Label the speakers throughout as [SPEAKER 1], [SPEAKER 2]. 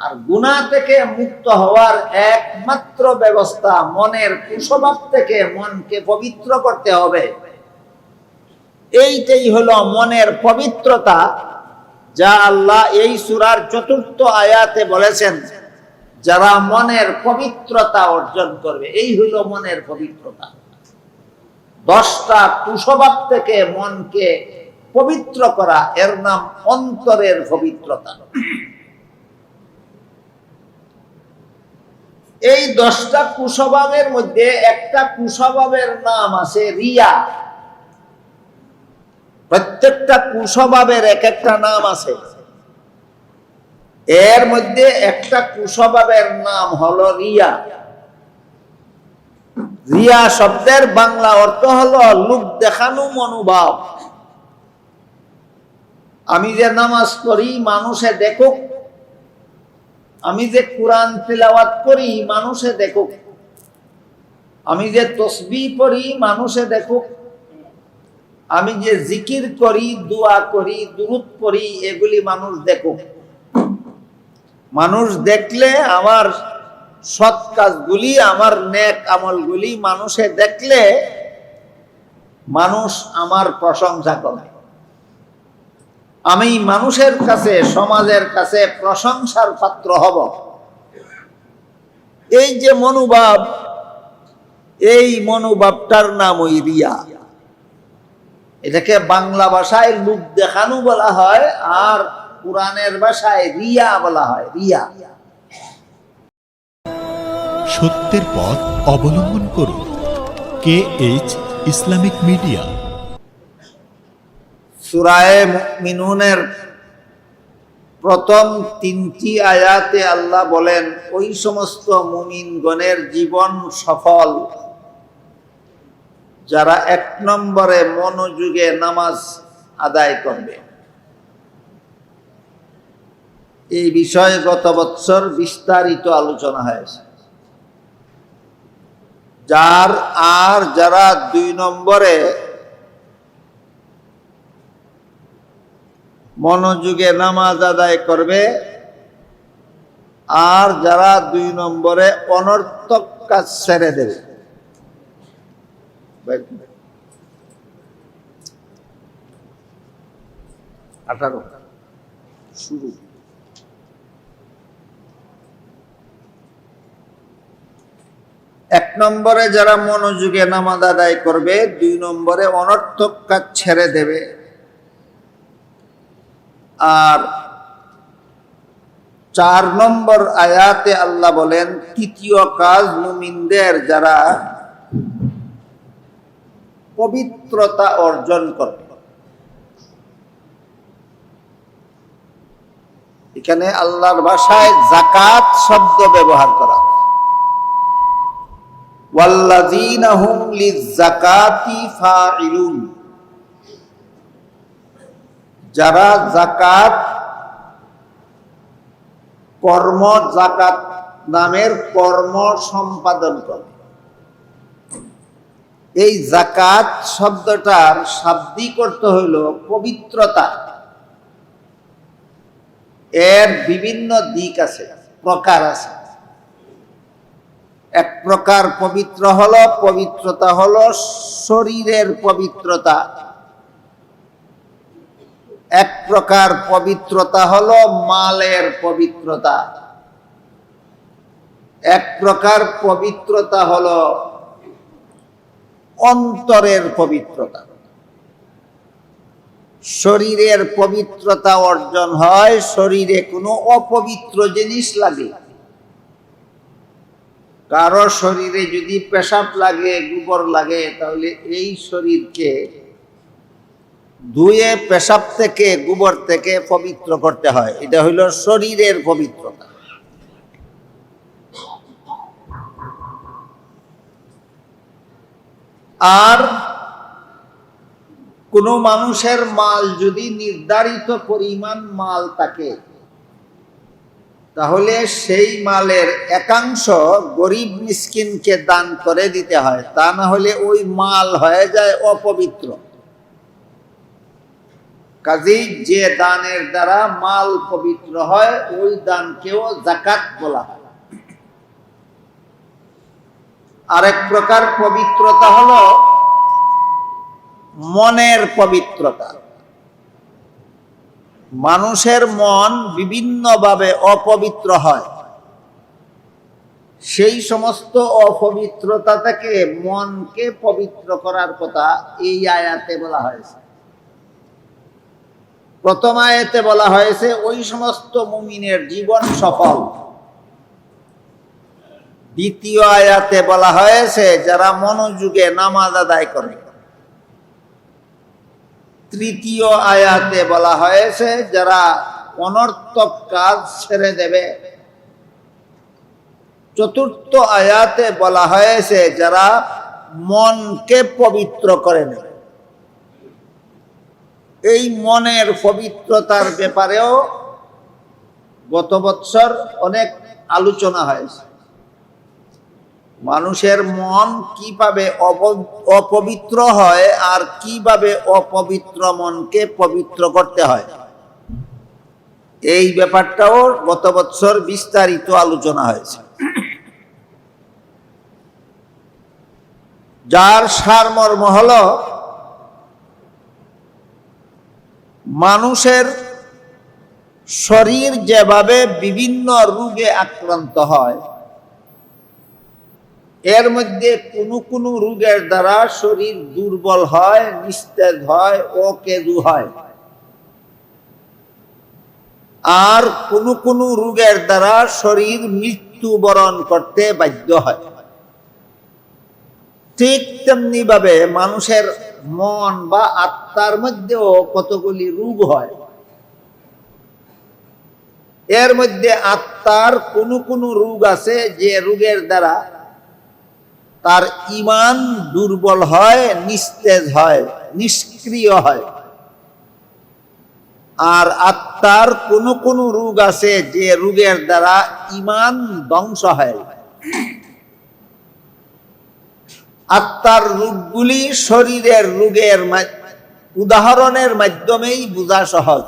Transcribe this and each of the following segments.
[SPEAKER 1] আর গুণা থেকে মুক্ত হওয়ার একমাত্র ব্যবস্থা মনের কুস্বভাব থেকে মনকে পবিত্র করতে হবে। এইটাই হলো মনের পবিত্রতা, যা আল্লাহ এই সুরার চতুর্থ আয়াতে বলেছেন, যারা মনের পবিত্রতা অর্জন করবে। এই হইল মনের পবিত্রতা। দশটা কুস্বভাব থেকে মনকে পবিত্র করা, এর নাম অন্তরের পবিত্রতা। এই দশটা কুস্বভাবের মধ্যে একটা কুস্বভাবের নাম আছে রিয়া। প্রত্যেকটা কুস্বভাবের এক একটা নাম আছে। এর মধ্যে একটা কুস্বভাবের নাম হলো রিয়া। রিয়া শব্দের বাংলা অর্থ হলো লোক দেখানো মনোভাব। আমি যে নামাজ পড়ি, মানুষে দেখুক আমি যে কোরআন তিলাওয়াত করি, মানুষে দেখুক। আমি যে তসবি পড়ি, মানুষে দেখুক। আমি যে জিকির করি, দোয়া করি, দুরুদ পড়ি, এগুলি মানুষ দেখুক। মানুষ দেখলে আমার সৎ কাজগুলি, আমার নেক আমলগুলি মানুষে দেখলে মানুষ আমার প্রশংসা করে। আমি মানুষের কাছে, সমাজের কাছে প্রশংসার পাত্র হব। এই যে মনোভাব এই মনোভাবটার নাম ওই রিয়া। এটাকে বাংলা ভাষায় লুক দেখানো বলা হয়, আর কোরআনের ভাষায় রিয়া বলা হয়, রিয়া।
[SPEAKER 2] সত্যের পথ অবলম্বন করুন। K H Islamic media.
[SPEAKER 1] সুরায় মিনুনের প্রথম তিনটি আয়াতে আল্লাহ বলেন, ওই সমস্ত মুমিনগণের জীবন সফল। যারা এক নম্বরে মনোযোগে নামাজ আদায় করবে। এই বিষয়ে গত বৎসর বিস্তারিত আলোচনা হয়েছে। যার আর যারা দুই নম্বরে মনোযোগে নামাজ আদায় করবে। আর যারা দুই নম্বরে অনর্থক কাজ ছেড়ে দেবে। আঠারো। শুরু। এক নম্বরে যারা মনোযোগে নামাজ আদায় করবে, দুই নম্বরে অনর্থক কাজ ছেড়ে দেবে। আর চার নম্বর আয়াতে আল্লাহ বলেন, তৃতীয় কাজ মুমিনদের যারা পবিত্রতা অর্জন করবে এখানে আল্লাহর ভাষায় জাকাত শব্দ ব্যবহার করা। ওয়াল্লাযীনা হুম লিয-যাকাতি ফাইলুন যারা জাকাত কর্ম জাকাত নামের কর্ম সম্পাদন করে। এই জাকাত শব্দটার শাব্দিক অর্থ হইল পবিত্রতা। এর বিভিন্ন দিক আছে, প্রকার আছে। এক প্রকার পবিত্র হলো, পবিত্রতা হলো শরীরের পবিত্রতা। এক প্রকার পবিত্রতা হলো মালের পবিত্রতা। এক প্রকার পবিত্রতা হলো অন্তরের পবিত্রতা। শরীরের পবিত্রতা অর্জন হয়, শরীরে কোনো অপবিত্র জিনিস লাগে। কারও শরীরে যদি পেশাব লাগে, গোবর লাগে, তাহলে এই শরীরকে ধুয়ে পেশাব থেকে গোবর থেকে পবিত্র করতে হয়। এটা হইল শরীরের পবিত্রতা। আর কোনো মানুষের মাল যদি নির্ধারিত পরিমাণ মাল থাকে, তাহলে সেই মালের একাংশ গরিব মিসকিনকে দান করে দিতে হয়। তা না হলে ওই মাল হয়ে যায় অপবিত্র। কাজেই যে দানের দ্বারা মাল পবিত্র হয়, ওই দানকেও জাকাত বলা হয়। আরেক প্রকার পবিত্রতা হলো মনের পবিত্রতা। মানুষের মন বিভিন্নভাবে অপবিত্র হয়। সেই সমস্ত অপবিত্রতা থেকে মনকে পবিত্র করার কথা এই আয়াতে বলা হয়েছে। প্রথম আয়াতে বলা হয়েছে, ওই সমস্ত মুমিনের জীবন সফল। দ্বিতীয় আয়াতে বলা হয়েছে, যারা মনোযোগে নামাজ আদায় করে। তৃতীয় আয়াতে বলা হয়েছে, যারা অনর্থক কাজ ছেড়ে দেবে। চতুর্থ আয়াতে বলা হয়েছে, যারা মনকে পবিত্র করে নেবে। এই মনের পবিত্রতার ব্যাপারেও গত বৎসর অনেক আলোচনা হয়েছে। মানুষের মন কীভাবে অপবিত্র হয় আর কীভাবে অপবিত্র মনকে পবিত্র করতে হয়। এই ব্যাপারটাও গত বছর বিস্তারিত আলোচনা হয়েছে। যার সারমর্ম হল মানুষের শরীর যেভাবে বিভিন্ন রোগে আক্রান্ত হয়, এর মধ্যে কোনো কোনো রোগের দ্বারা শরীর দুর্বল হয়, নিস্তেজ হয়, অকেজু হয়। আর কোনো কোনো রোগের দ্বারা শরীর মৃত্যুবরণ করতে বাধ্য হয়। ঠিক তেমনি ভাবে মানুষের মন বা আত্মার মধ্যেও কতগুলি রোগ হয়? এর মধ্যে আত্মার কোন কোন রোগ আছে যে রোগের দ্বারা তার ইমান দুর্বল হয়, নিস্তেজ হয়, নিষ্ক্রিয় হয়? আর আত্মার কোন কোন রোগ আছে যে রোগের দ্বারা ইমান ধ্বংস হয়? আত্মার রোগগুলি শরীরের রোগের উদাহরণের মাধ্যমেই বোঝা সহজ।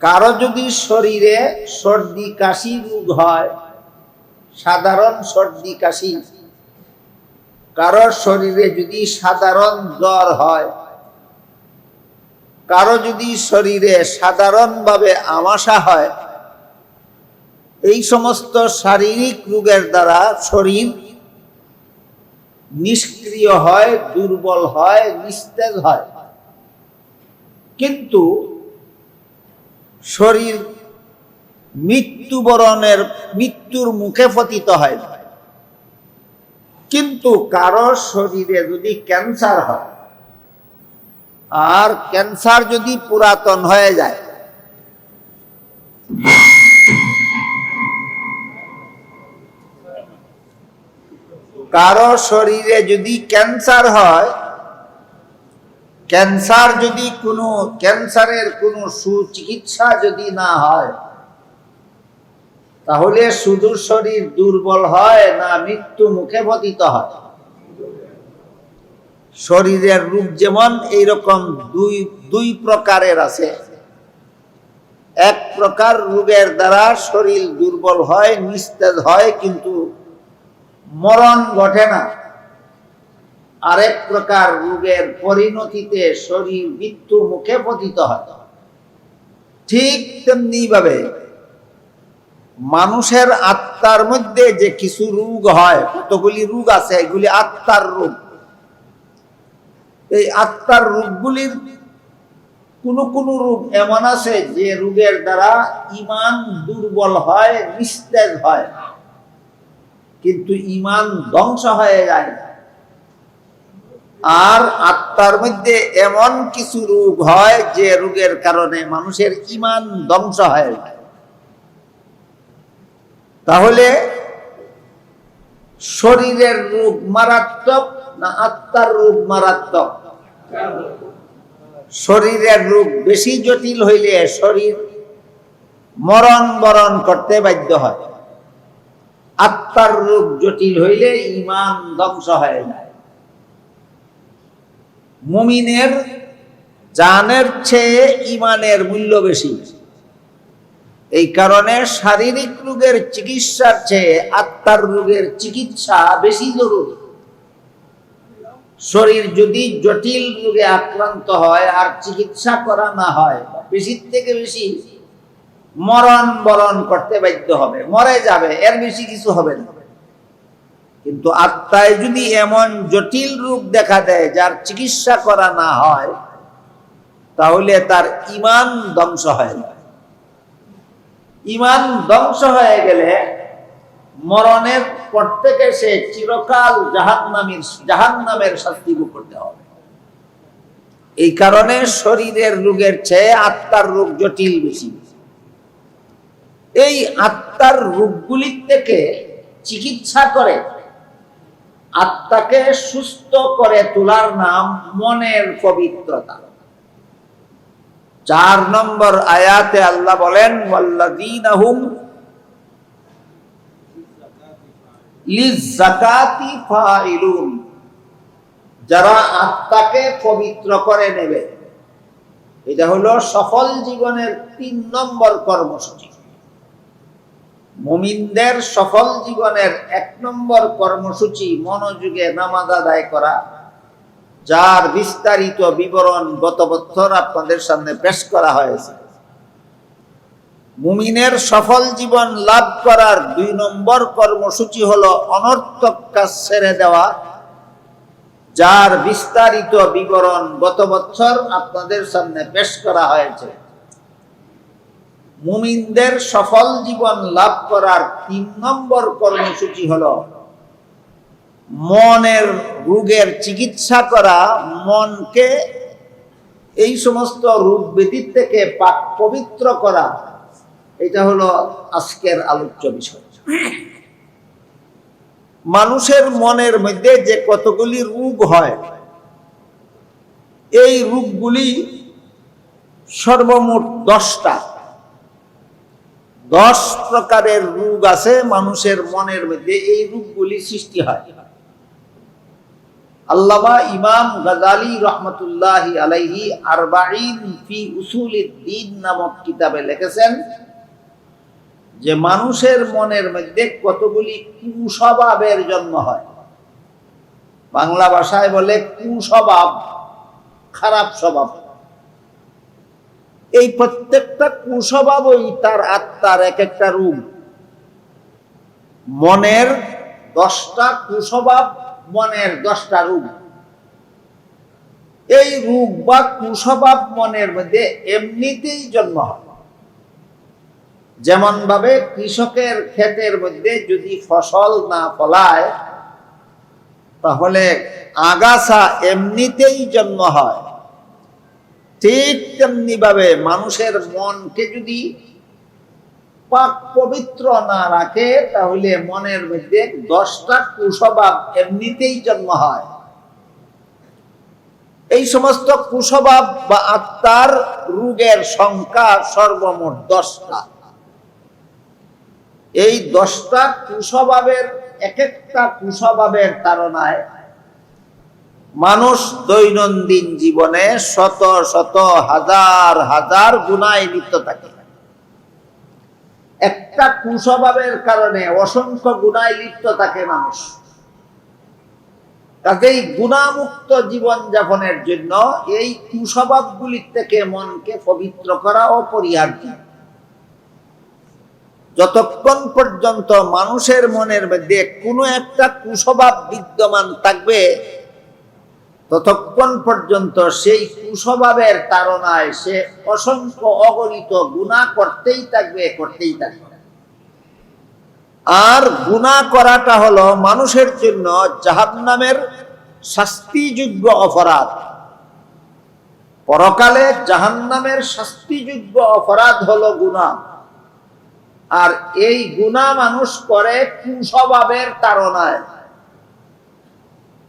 [SPEAKER 1] কারও যদি শরীরে সর্দি কাশি রোগ হয়, সাধারণ সর্দি কাশি। কারও শরীরে যদি সাধারণ জ্বর হয়, কারও যদি শরীরে সাধারণভাবে আমাশা হয়, এই সমস্ত শারীরিক রোগের দ্বারা শরীর নিষ্ক্রিয় হয়, দুর্বল হয়, নিস্তেজ হয় কিন্তু শরীর মৃত্যুবরণের, মৃত্যুর মুখে পতিত হয়। কিন্তু কারও শরীরে যদি ক্যান্সার হয়, আর ক্যান্সার যদি পুরাতন হয়ে যায় কারও শরীরে যদি ক্যান্সার হয়, ক্যান্সার যদি কোনো, ক্যান্সারের কোনো সুচিকিৎসা যদি না হয়, তাহলে শুধু শরীর দুর্বল হয় না মৃত্যু মুখে পতিত হয়। শরীরের রূপ যেমন এইরকম দুই দুই প্রকারের আছে। এক প্রকার রোগের দ্বারা শরীর দুর্বল হয়, নিস্তেজ হয়, কিন্তু মরণ ঘটে না। আরেক প্রকার রোগের পরিণতিতে শরীর মৃত্যু মুখে পতিত হয়। ঠিক তেমনি ভাবে মানুষের আত্মার মধ্যে যে কিছু রোগ হয়, কতগুলি রোগ আছে, এগুলি আত্মার রোগ। এই আত্মার রোগগুলির কোন কোন রোগ এমন আছে যে রোগের দ্বারা ইমান দুর্বল হয়, নিস্তেজ হয়। কিন্তু ইমান ধ্বংস হয়ে যায় আর আত্মার মধ্যে এমন কিছু রোগ হয় যে রোগের কারণে মানুষের ইমান ধ্বংস হয়ে যায়। তাহলে শরীরের রোগ মারাত্মক না আত্মার রোগ মারাত্মক? শরীরের রোগ বেশি জটিল হইলে শরীর মরণ বরণ করতে বাধ্য হয়। আত্মার রোগ জটিল হইলে ইমান ধ্বংস হয়ে যায়। মুমিনের জানের চেয়ে ইমানের মূল্য বেশি। এই কারণে শারীরিক রোগের চিকিৎসার চেয়ে আত্মার রোগের চিকিৎসা বেশি জরুরি। শরীর যদি জটিল রোগে আক্রান্ত হয়, আর চিকিৎসা করা না হয় বেশির থেকে বেশি মরণ বরণ করতে বাধ্য হবে। মরে যাবে, এর বেশি কিছু হবে না। কিন্তু আত্মায় যদি এমন জটিল রূপ দেখা দেয়, যার চিকিৎসা করা না হয়, তাহলে তার ইমান ধ্বংস হয়ে যায় ইমান ধ্বংস হয়ে গেলে মরণের পর থেকে সে চিরকাল জাহান্নামীর, জাহান্নামের শাস্তি ভোগ করতে হবে। এই কারণে শরীরের রোগের চেয়ে আত্মার রোগ জটিল বেশি। এই আত্মার রোগগুলির থেকে চিকিৎসা করে। আত্মাকে সুস্থ করে তোলার নাম মনের পবিত্রতা। চার নম্বর আয়াতে আল্লাহ বলেন যারা আত্মাকে পবিত্র করে নেবে। এটা হলো সফল জীবনের তিন নম্বর কর্মসূচি। মুমিনদের সফল জীবনের এক নম্বর কর্মসূচি মনোযোগে নামাজ আদায় করা, যার বিস্তারিত বিবরণ গত বছর আপনাদের সামনে পেশ করা হয়েছে। মুমিনের সফল জীবন লাভ করার দুই নম্বর কর্মসূচি হলো অনর্থক কাজ ছেড়ে দেওয়া, যার বিস্তারিত বিবরণ গত বছর আপনাদের সামনে পেশ করা হয়েছে। মুমিনদের সফল জীবন লাভ করার তিন নম্বর কর্মসূচি হলো মনের রোগের চিকিৎসা করা, মনকে এই সমস্ত রোগ ব্যাধির থেকে পাক পবিত্র করা, এটা হলো আজকের আলোচ্য বিষয়। মানুষের মনের মধ্যে যে কতগুলি রোগ হয়, এই রোগগুলি সর্বমোট দশটা। দশ প্রকারের রোগ আছে মানুষের মনের মধ্যে, এই রোগগুলি সৃষ্টি হয়। আল্লামা ইমাম রহমতুল্লাহ আলাইহি আরবাইন ফি উসুলিদ্দিন নামক কিতাবে লিখেছেন যে মানুষের মনের মধ্যে কতগুলি কুস্বভাবের জন্ম হয়। বাংলা ভাষায় বলে কুস্বভাব, খারাপ স্বভাব। এই প্রত্যেকটা কুস্বভাবই তার আত্মার এক একটা রূপ মনের দশটা কুস্বভাব, মনের দশটা রূপ এই রূপ বা কুস্বভাব মনের মধ্যে এমনিতেই জন্ম হয়। যেমন ভাবে কৃষকের ক্ষেতের মধ্যে যদি ফসল না ফলায়, তাহলে আগাছা এমনিতেই জন্ম হয়। ঠিক তেমনি ভাবে মানুষের মনকে যদি পাক পবিত্র না রাখে, তাহলে মনের মধ্যে দশটা কুস্বভাব এমনিতেই জন্ম হয়। এই সমস্ত কুস্বভাব বা আত্মার রোগের সংখ্যা সর্বমোট দশটা। এই দশটা কুস্বভাবের এক একটা কুস্বভাবের তারনায় মানুষ দৈনন্দিন জীবনে শত শত হাজার হাজার গুণায় লিপ্ত থাকে। একটা কুস্বভাবের কারণে অসংখ্য গুণায় লিপ্ত থাকে মানুষ। কাজেই গুণামুক্ত জীবন যাপনের জন্য এই কুস্বভাবগুলির থেকে মনকে পবিত্র করা অপরিহার্য। যতক্ষণ পর্যন্ত মানুষের মনের মধ্যে কোনো একটা কুস্বভাব বিদ্যমান থাকবে ততক্ষণ পর্যন্ত সেই কুস্বভাবের তাড়নায় সে অসংখ্য অগণিত গুণা করতেই থাকবে করতেই থাকবে। আর গুণা করাটা হলো মানুষের জন্য জাহান্নামের শাস্তিযোগ্য অপরাধ। পরকালে জাহান্নামের শাস্তিযোগ্য অপরাধ হলো গুণা। আর এই গুণা মানুষ করে কুস্বভাবের তাড়নায়।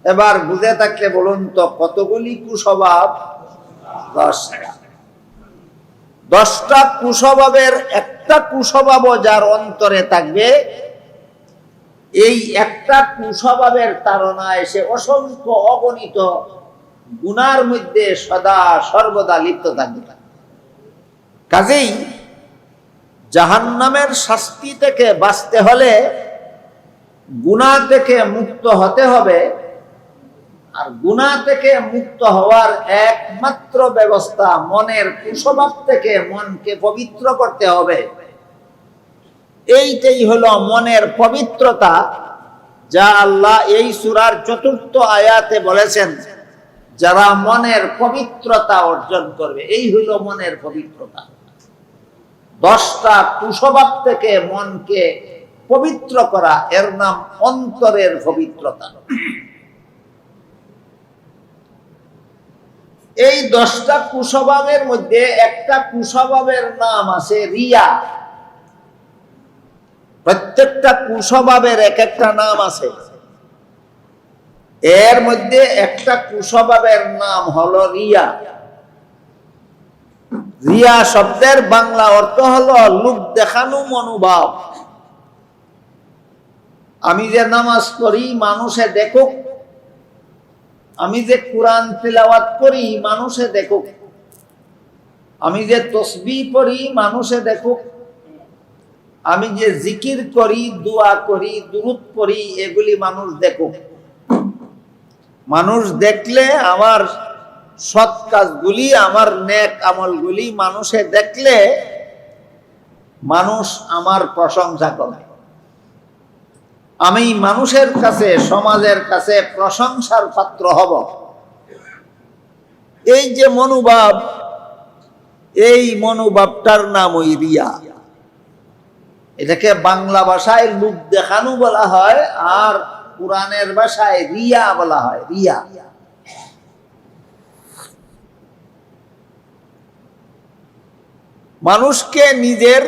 [SPEAKER 1] এবার বুঝে থাকলে বলুন তো, কতগুলি কুস্বভাব? দশটা। দশটা কুস্বভাবের একটা কুস্বভাবও যার অন্তরে থাকবে, এই একটা কুস্বভাবের তাড়নায় সে অসংখ্য অগণিত গুনার মধ্যে সদা সর্বদা লিপ্ত থাকবে। কাজেই জাহান্নামের শাস্তি থেকে বাঁচতে হলে গুনাহ থেকে মুক্ত হতে হবে আর গুনাহ থেকে মুক্ত হওয়ার একমাত্র ব্যবস্থা মনের কুস্বভাব থেকে মনকে পবিত্র করতে হবে। এইটাই হলো মনের পবিত্রতা, যা আল্লাহ এই সুরার চতুর্থ আয়াতে বলেছেন, যারা মনের পবিত্রতা অর্জন করবে। এই হইল মনের পবিত্রতা। দশটা কুস্বভাব থেকে মনকে পবিত্র করা, এর নাম অন্তরের পবিত্রতা। এই দশটা কুস্বভাবের মধ্যে একটা কুস্বভাবের নাম আছে রিয়া। প্রত্যেকটা কুস্বভাবের এক একটা নাম আছে। এর মধ্যে একটা কুস্বভাবের নাম হলো রিয়া। রিয়া শব্দের বাংলা অর্থ হলো লোক দেখানো মনোভাব। আমি যে নামাজ পড়ি, মানুষে দেখুক আমি যে কোরআন তিলাওয়াত করি, মানুষে দেখুক। আমি যে তসবি পড়ি, মানুষে দেখুক। আমি যে জিকির করি, দোয়া করি, দুরুদ পড়ি, এগুলি মানুষ দেখুক। মানুষ দেখলে আমার সৎ কাজগুলি, আমার নেক আমলগুলি মানুষে দেখলে মানুষ আমার প্রশংসা করে। আমি মানুষের কাছে, সমাজের কাছে প্রশংসার পাত্র হব। এই যে মনোভাব, এই মনোভাবটার নাম ওই রিয়া। এটাকে বাংলা ভাষায় লোক দেখানো বলা হয়, আর কোরআনের ভাষায় রিয়া বলা হয়, রিয়া। মানুষকে নিজের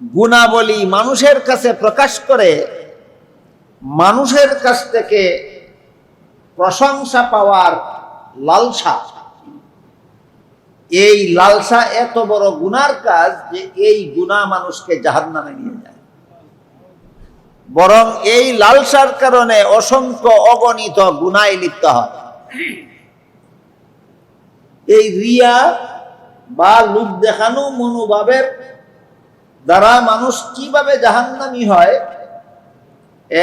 [SPEAKER 1] গুণাবলী মানুষের কাছে প্রকাশ করে, মানুষের কাছ থেকে প্রশংসা পাওয়ার লালসা। এই লালসা এত বড় গুনার কাজ যে এই গুণা মানুষকে জাহান নামে নিয়ে যায়। বরং এই লালসার কারণে অসংখ্য অগণিত গুনায় লিপ্ত হয়। এই রিয়া বা লোক দেখানো মনোভাবের দ্বারা মানুষ কীভাবে জাহান্নামি হয়,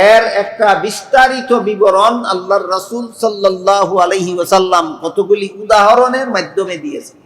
[SPEAKER 1] এর একটা বিস্তারিত বিবরণ আল্লাহর রাসূল সাল্লাহ আলহি ওসাল্লাম কতগুলি উদাহরণের মাধ্যমে দিয়েছে।